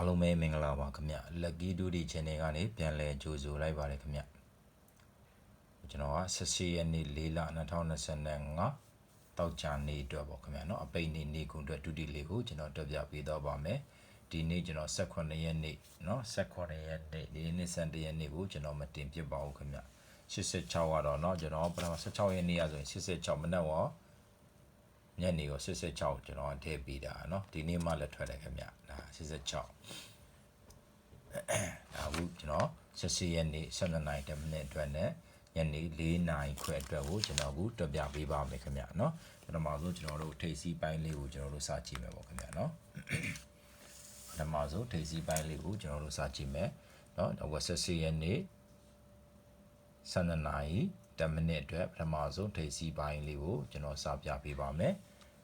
အားလုံးပဲမင်္ဂလာပါခင်ဗျ Lucky Duty Channel ကနေပြန်လည်ကြိုဆိုလိုက်ပါတယ်ခင်ဗျကျွန်တော်က14ရက်နေ့4လ2025တောက်ကြနေ့အတွက်ပေါ့ခင်ဗျเนาะအပိတ်နေ့နေ့ကုန်အတွက်ဒုတိလေးကိုကျွန်တော်တက်ပြပေးတော့ပါမယ်ဒီနေ့ကျွန်တော်18ရက်နေ့เนาะ18ရက်နေ့ဒီနေ့17ရက်နေ့ကိုကျွန်တော်မတင်ပြပါဘူးခင်ဗျ86ကတော့เนาะကျွန်တော်ပထမ16ရက်နေ့ရဆိုရင်86မနက်ရော ညနေကို86ကျွန်တော်ထည့်ပေးတာเนาะဒီနေ့မှလည်းထွက်တယ်ခင်ဗျဒါ86ဒါအခုကျွန်တော်14ရက်နေ့12နိုင်10မိနစ်အတွက်နဲ့ညနေ4နိုင်ခွဲအတွက်ကိုကျွန်တော်အခုတွက်ပြပေးပါမယ်ခင်ဗျเนาะပထမဆုံးကျွန်တော်တို့ထိပ်စီးပိုင်းလေးကိုကျွန်တော်တို့စကြည့်မယ်ပေါ့ခင်ဗျเนาะပထမဆုံးထိပ်စီးပိုင်းလေးကိုကျွန်တော်တို့စကြည့်မယ်เนาะအခု14ရက်နေ့12နိုင်10မိနစ်အတွက်ပထမဆုံးထိပ်စီးပိုင်းလေးကိုကျွန်တော်စပြပေးပါမယ်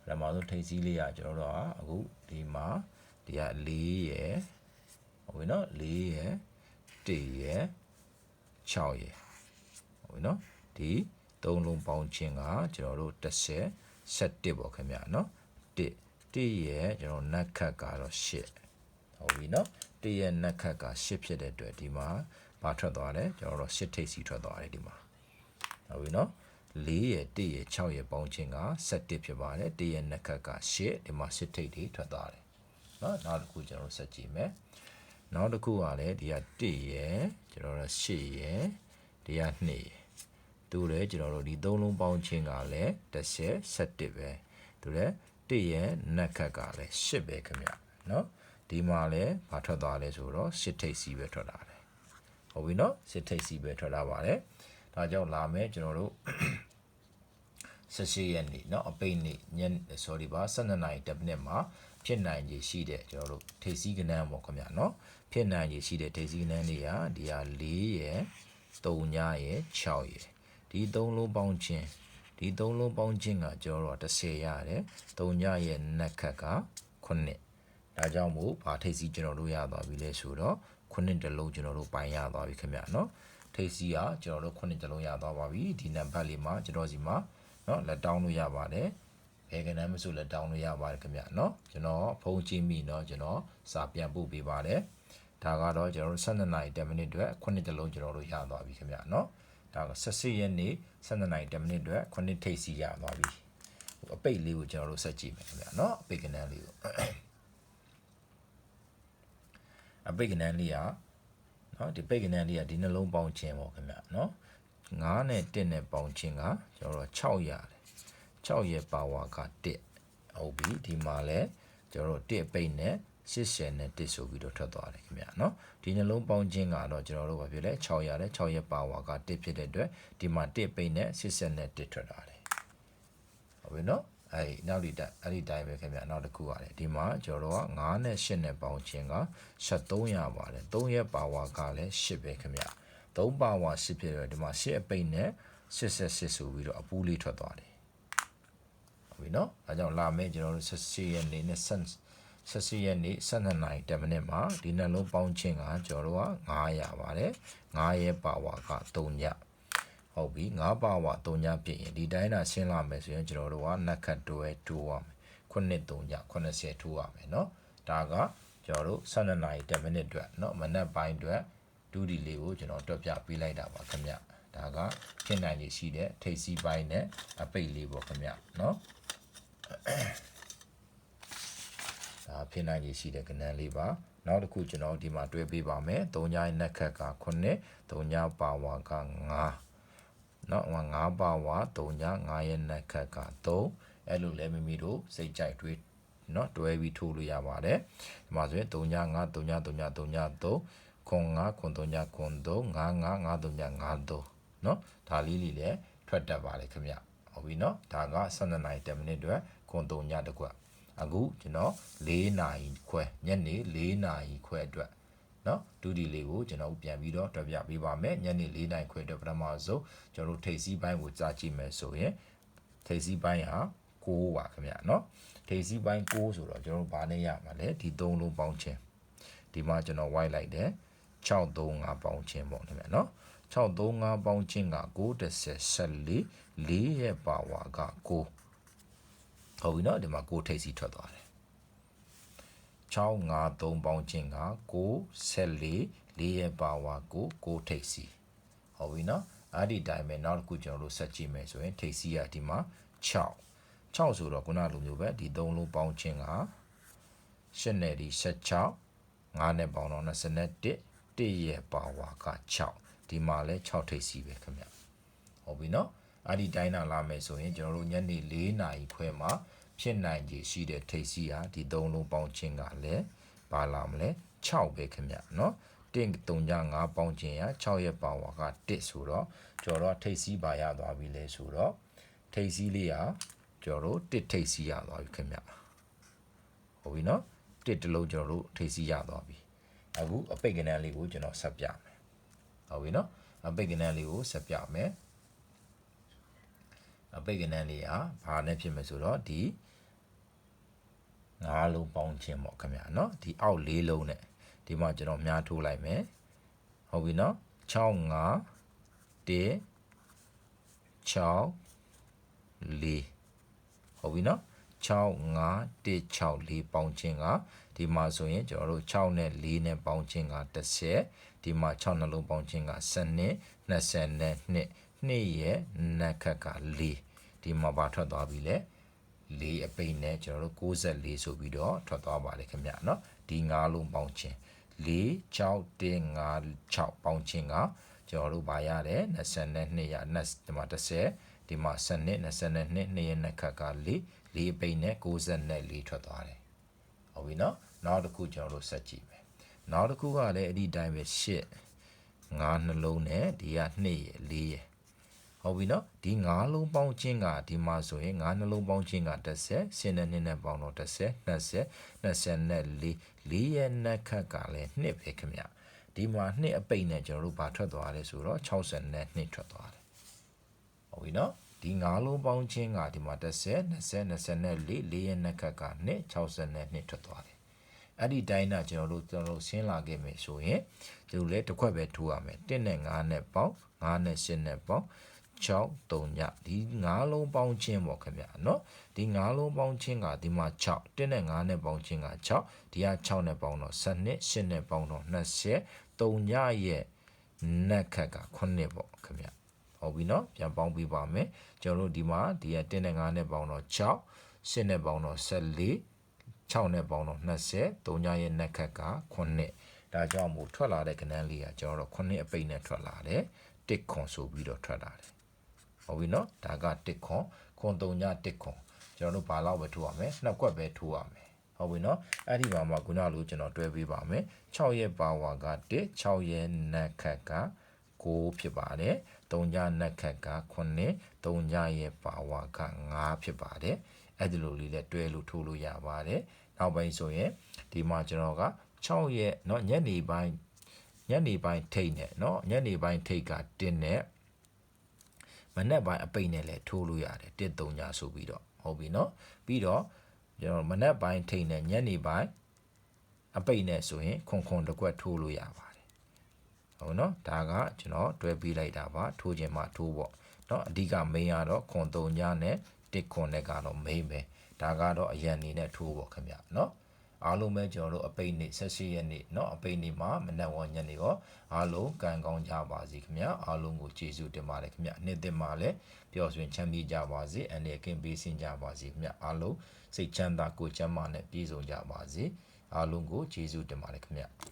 ပထမဆုံးထိပ်စီးလေးကကျွန်တော်တို့ကအခုဒီမှာဒီက4ရယ်ဟုတ်ပြီနော်4ရယ်1ရယ်6ရယ်ဟုတ်ပြီနော်ဒီသုံးလုံးပေါင်းခြင်းကကျွန်တော်တို့30 17ပေါ့ခင်ဗျာနော်1 1ရယ်ကျွန်တော်နက်ခတ်ကတော့8ဟုတ်ပြီနော်1ရယ်နက်ခတ်က8ဖြစ်တဲ့အတွက်ဒီမှာဘာထွက်သွားလဲကျွန်တော်တို့8ထိပ်စီထွက်သွားတယ်ဒီမှာဟုတ်ပြီနော် 4ရယ်1ရယ်6ရယ်ပေါင်းခြင်းက17ဖြစ်ပါတယ်1ရယ်နက်ခတ်က8ဒီမှာ8ထိပ်တွေထွက်သွားတယ်เนาะနောက်တစ်ခုကျွန်တော်တို့ဆက်ကြည့်မယ်နောက်တစ်ခုကလည်းဒီက1ရယ်ကျွန်တော်တို့8ရယ်ဒီက2ရယ်သူလည်းကျွန်တော်တို့ဒီသုံးလုံးပေါင်းခြင်းကလည်း30 17ပဲသူလည်း1ရယ်နက်ခတ်ကလည်း8ပဲခင်ဗျเนาะဒီမှာလည်းဘာထွက်သွားလဲဆိုတော့8ထိပ်စီပဲထွက်လာတယ်ဟုတ်ပြီเนาะ8ထိပ်စီပဲထွက်လာပါတယ်ဒါကြောင့်လာမယ်ကျွန်တော်တို့ 18ရက်နေ့เนาะအပိတ်နေ့ည sorry ပါ12နိုင်10မိနစ်မှာဖြစ်နိုင်ခြေရှိတဲ့ကျွန်တော်တို့ထိပ်စီးကနန်းပေါ့ခင်ဗျာเนาะဖြစ်နိုင်ခြေရှိတဲ့ထိပ်စီးကနန်းတွေကဒီဟာ4ရယ်3ညရယ်6ရယ်ဒီသုံးလုံးပေါင်းခြင်းဒီသုံးလုံးပေါင်းခြင်းကကျွန်တော်တို့30ရတယ်3ညရဲ့နက်ခတ်က9ဒါကြောင့်မို့ဗာထိပ်စီးကျွန်တော်တို့ရသွားပြီလဲဆိုတော့9တလုံးကျွန်တော်တို့ပိုင်ရသွားပြီခင်ဗျာเนาะထိပ်စီးကကျွန်တော်တို့9တလုံးရသွားပါပြီဒီနံပါတ်လေးမှာကျွန်တော်စီမှာ เนาะလက်တောင်းလို့ရပါတယ်ဘယ်ကနမ်းမဆိုလက်တောင်းလို့ရပါတယ်ခင်ဗျเนาะကျွန်တော်ဖုန်းကြည့်မိเนาะကျွန်တော်စာပြန်ပို့ပေးပါတယ်ဒါကတော့ကျွန်တော်တို့12နာရီ10မိနစ်အတွက်9တလုံးကျွန်တော်တို့ရသွားပြီခင်ဗျเนาะဒါက14ရက်နေ့12နာရီ10မိနစ်အတွက်9ထိပ်စီရသွားပြီအပိတ်လေးကိုကျွန်တော်တို့ဆက်ကြည့်မယ်ခင်ဗျเนาะအပိတ်ကနန်းလေးကိုအပိတ်ကနန်းလေးကเนาะဒီပိတ်ကနန်းလေးကဒီနှလုံးပေါင်းခြင်းပေါ့ခင်ဗျเนาะ 9နဲ့1နဲ့ပေါင်းခြင်းကကျွန်တော်တို့6ရတယ်6ရဲ့ပါဝါက1ဟုတ်ပြီဒီမှာလဲကျွန်တော်တို့1ပိတ်နဲ့80နဲ့1ဆိုပြီးတော့ထွက်သွားတယ်ခင်ဗျာเนาะဒီနှလုံးပေါင်းခြင်းကတော့ကျွန်တော်တို့ဘာဖြစ်လဲ6ရတယ်6ရဲ့ပါဝါက1ဖြစ်တဲ့အတွက်ဒီမှာ1ပိတ်နဲ့80နဲ့1ထွက်သွားတယ်ဟုတ်ပြီเนาะအဲ့နောက်ဒီတက်အဲ့ဒီတိုင်းပဲခင်ဗျာနောက်တစ်ခုရတယ်ဒီမှာကျွန်တော်တို့က9နဲ့8နဲ့ပေါင်းခြင်းက73ရပါတယ်3ရဲ့ပါဝါကလည်း8ပဲခင်ဗျာ 3ပါဝါ8ဖြစ်တယ်ဒီမှာ8အပိတ်နဲ့88ဆိုပြီးတော့အပူးလေးထွက်သွားတယ်ဟုတ်ပြီနော်အဲကြောင့်လာမယ့်ကျွန်တော်တို့14ရက်နေ့နဲ့14ရက်နေ့12နိုင်10မိနစ်မှာဒီနှလုံးပေါင်းခြင်းကကျွန်တော်တို့က900ပါတယ်9ရဲ့ပါဝါက3ညဟုတ်ပြီ9ပါဝါ3ညပြည့်ရင်ဒီတိုင်းတာရှင်းလာမယ်ဆိုရင်ကျွန်တော်တို့ကနက်ခတ်တွဲထိုးရမယ်ခုနှစ်3ည80ထိုးရမယ်เนาะဒါကကျွန်တော်တို့12နိုင်10မိနစ်အတွက်เนาะမနက်ပိုင်းအတွက် ဒူဒီလေးကိုကျွန်တော်တွက်ပြပေးလိုက်တာပါခင်ဗျဒါကဖြစ်နိုင်နေရှိတဲ့ထိပ်စီးပိုင်းနဲ့အပိတ်လေးပေါ့ခင်ဗျเนาะဒါဖြစ်နိုင်ရရှိတဲ့ကဏ္ဍလေးပါနောက်တစ်ခုကျွန်တော်ဒီမှာတွဲပေးပါမယ်၃ညရဲ့နက်ခတ်က9၃ညပါဝါက9เนาะ9ပါဝါ3ည9ရဲ့နက်ခတ်က3အဲ့လိုလဲမိမိတို့စိတ်ကြိုက်တွေးเนาะတွဲပြီးထိုးလို့ရပါတယ်ဒီမှာဆိုရင်3ည9 3ည3ည3ည3 ခွန်9ခွန်3ညခွန်3 9 9 9 3ည9 3เนาะဒါလေးလေးလည်းထွက်တတ်ပါတယ်ခင်ဗျဟုတ်ပြီเนาะဒါက12နိုင်10မိနစ်အတွက်ခွန်3ညတစ်ခွက်အခုကျွန်တော်4နာရီခွဲညနေ4နာရီခွဲအတွက်เนาะဒုတိလေးကိုကျွန်တော်ပြန်ပြီးတော့တွက်ပြပေးပါမယ်ညနေ4နာရီခွဲအတွက်ပထမဆုံးကျွန်တော်တို့ထိပ်စီးပိုင်းကိုကြားကြည့်မယ်ဆိုရင်ထိပ်စီးပိုင်းဟာ6ပါခင်ဗျာเนาะထိပ်စီးပိုင်း6ဆိုတော့ကျွန်တော်တို့ဘာနဲ့ရမှာလဲဒီ3လုံးပေါင်းခြင်းဒီမှာကျွန်တော် white လိုက်တယ် 635ပေါင်းချင်းပေါ့ခင်ဗျာနော်635ပေါင်းချင်းက914 4ရဲ့ပါဝါက9ဟုတ်ပြီနော်ဒီမှာ9ထိပ်စီထွက်သွားတယ်653ပေါင်းချင်းက914 4ရဲ့ပါဝါ9 9ထိပ်စီဟုတ်ပြီနော်အဲ့ဒီတိုင်းပဲနောက်တစ်ခုကျွန်တော်တို့ဆက်ကြည့်မယ်ဆိုရင်ထိပ်စီကဒီမှာ6 6ဆိုတော့ခုနလိုမျိုးပဲဒီ3လုံးပေါင်းခြင်းက8နဲ့ဒီ16 9နဲ့ပေါင်းတော့21 1ရဲ့ပါဝါက6ဒီမှာလဲ6ထိပ်စီပဲခင်ဗျဟုတ်ပြီနော်အဲ့ဒီတိုင်းနာလာမယ်ဆိုရင်ကျွန်တော်တို့ညနေ4နာရီခွဲမှာဖြစ်နိုင်ခြေရှိတဲ့ထိပ်စီဟာဒီ3လုံးပေါင်းခြင်းကလည်းပါလာမလဲ6ပဲခင်ဗျနော်တင်3ည5ပေါင်းခြင်းရ6ရဲ့ပါဝါက1ဆိုတော့ကျွန်တော်တို့ထိပ်စီပါရသွားပြီလေဆိုတော့ထိပ်စီလေးဟာကျွန်တော်တို့1ထိပ်စီရသွားပြီခင်ဗျဟုတ်ပြီနော်1တလုံးကျွန်တော်တို့ထိပ်စီရသွားပြီ အခုအပိတ်ကဏန်းလေးကိုကျွန်တော်ဆက်ပြမယ်ဟုတ်ပြီနော်အပိတ်ကဏန်းလေးကိုဆက်ပြမယ်အပိတ်ကဏန်းလေးဟာဘာနဲ့ဖြစ်မလဲဆိုတော့ဒီငါးလုံးပေါင်းခြင်းပေါ့ခင်ဗျာနော်ဒီအောက်လေးလုံးနဲ့ဒီမှာကျွန်တော်များထိုးလိုက်မယ်ဟုတ်ပြီနော်6 5 1 6 4ဟုတ်ပြီနော် 65164ပေါင်းခြင်းကဒီမှာဆိုရင်ကျွန်တော်တို့6နဲ့4နဲ့ပေါင်းခြင်းက10ဒီမှာ6နှလုံးပေါင်းခြင်းက12 20နဲ့2နှစ်ရဲ့နက်ခတ်က4ဒီမှာပါထွက်သွားပြီလေ4အပိတ်နဲ့ကျွန်တော်တို့64ဆိုပြီးတော့ထွက်သွားပါတယ်ခင်ဗျเนาะဒီ9လုံးပေါင်းခြင်း4 6 1 5 6ပေါင်းခြင်းကကျွန်တော်တို့ပါရတယ်22ရ20ဒီမှာ10 ဒီမှာ7နှစ်22နှစ်2ရက်နှစ်ခတ်က4 4ပိန်နဲ့60နဲ့4ထွက်သွားတယ်ဟုတ်ပြီနော်နောက်တစ်ခုကျွန်တော်တို့ဆက်ကြည့်မယ်နောက်တစ်ခုကလည်းအဲ့ဒီတိုင်းပဲ8 9နှလုံးနဲ့ဒီက2ရယ်4ရယ်ဟုတ်ပြီနော်ဒီ9လုံးပေါင်းခြင်းကဒီမှာဆိုရင်9နှလုံးပေါင်းခြင်းက10 10နဲ့2နဲ့ပေါင်းတော့10 20 20နဲ့4 4ရယ်နှစ်ခတ်ကလည်း2ပဲခင်ဗျဒီမှာ2အပိတ်နဲ့ကျွန်တော်တို့ဘာထွက်သွားလဲဆိုတော့60နဲ့2ထွက်သွားတယ် ဟုတ်ပြီနော်ဒီ၅လုံးပေါင်းခြင်းကဒီမှာ10 20 24 4ရဲ့နှက်ခက်က2 62ထွက်သွားတယ်အဲ့ဒီတိုင်းတာကျွန်တော်တို့ကျွန်တော်တို့ဆင်းလာခဲ့မယ်ဆိုရင်ကျွန်တော်လည်းတစ်ခွက်ပဲထိုးရမယ်1နဲ့5နဲ့ပေါင်း5နဲ့8နဲ့ပေါင်း6 3ညဒီ၅လုံးပေါင်းခြင်းပေါ့ခင်ဗျာနော်ဒီ၅လုံးပေါင်းခြင်းကဒီမှာ6 1နဲ့5နဲ့ပေါင်းခြင်းက6ဒီက6နဲ့ပေါင်းတော့12 8နဲ့ပေါင်းတော့20 3ညရဲ့နှက်ခက်က9ပေါ့ခင်ဗျာ ဟုတ်ပြီနော်ပြန်ပေါင်းပေးပါမယ်ကျွန်တော်တို့ဒီမှာဒီက1နဲ့9နဲ့ပေါင်းတော့6 10နဲ့ပေါင်းတော့14 6နဲ့ပေါင်းတော့20 3ရဲ့နက်ခတ်က9ဒါကြောင့်မို့ထွက်လာတဲ့ကဏ္ဍလေးကကျွန်တော်တို့9အပိတ်နဲ့ထွက်လာတယ်တစ်ခွန်ဆိုပြီးတော့ထွက်လာတယ်ဟုတ်ပြီနော်ဒါကတစ်ခွန်ခွန်3ညတစ်ခွန်ကျွန်တော်တို့ဘာလောက်ပဲထိုးရမယ်နှစ်ကွက်ပဲထိုးရမယ်ဟုတ်ပြီနော်အဲ့ဒီမှာမှခုနလိုကျွန်တော်တွဲပေးပါမယ်6ရဲ့ပါဝါက1 6ရဲ့နက်ခတ်က9ဖြစ်ပါတယ် 3ညနက်ခက်က9 3ညရဲ့ပါဝါက9ဖြစ်ပါတယ်အဲ့ဒီလိုလေးလည်းတွဲလို့ထိုးလို့ရပါတယ်နောက်ပိုင်းဆိုရင်ဒီမှာကျွန်တော်က6ရဲ့เนาะညနေပိုင်းညနေပိုင်းထိတ်နဲ့เนาะညနေပိုင်းထိတ်ကတင်းနဲ့မနက်ပိုင်းအပိတ်နဲ့လည်းထိုးလို့ရတယ်တစ်သုံးညဆိုပြီးတော့ဟုတ်ပြီเนาะပြီးတော့ကျွန်တော်မနက်ပိုင်းထိတ်နဲ့ညနေပိုင်းအပိတ်နဲ့ဆိုရင်ခွန်ခွန်တစ်ကွက်ထိုးလို့ရပါတယ် ဟုတ်เนาะဒါကကျွန်တော်တွဲပြီးလိုက်တာပါထိုးခြင်းမှထိုးပေါ့เนาะအဓိက main ကတော့ခွန်သုံးညနဲ့တစ်ခွန်နဲ့ကတော့ main ပဲဒါကတော့အရန်နေနဲ့ထိုးပေါ့ခင်ဗျเนาะအားလုံးပဲကျွန်တော်တို့အပိတ်နေ့16ရက်နေ့เนาะအပိတ်နေ့မှာမနက်ဝညနေရောအားလုံးကံကောင်းကြပါစေခင်ဗျာအားလုံးကိုကျေးဇူးတင်ပါတယ်ခင်ဗျနေ့တင်မှာလည်းပျော်ရွှင်ချမ်းမြေ့ကြပါစေအနေကင်းပေးစင်ကြပါစေခင်ဗျအားလုံးစိတ်ချမ်းသာကိုယ်ချမ်းသာနဲ့ပြည့်စုံကြပါစေအားလုံးကိုကျေးဇူးတင်ပါတယ်ခင်ဗျ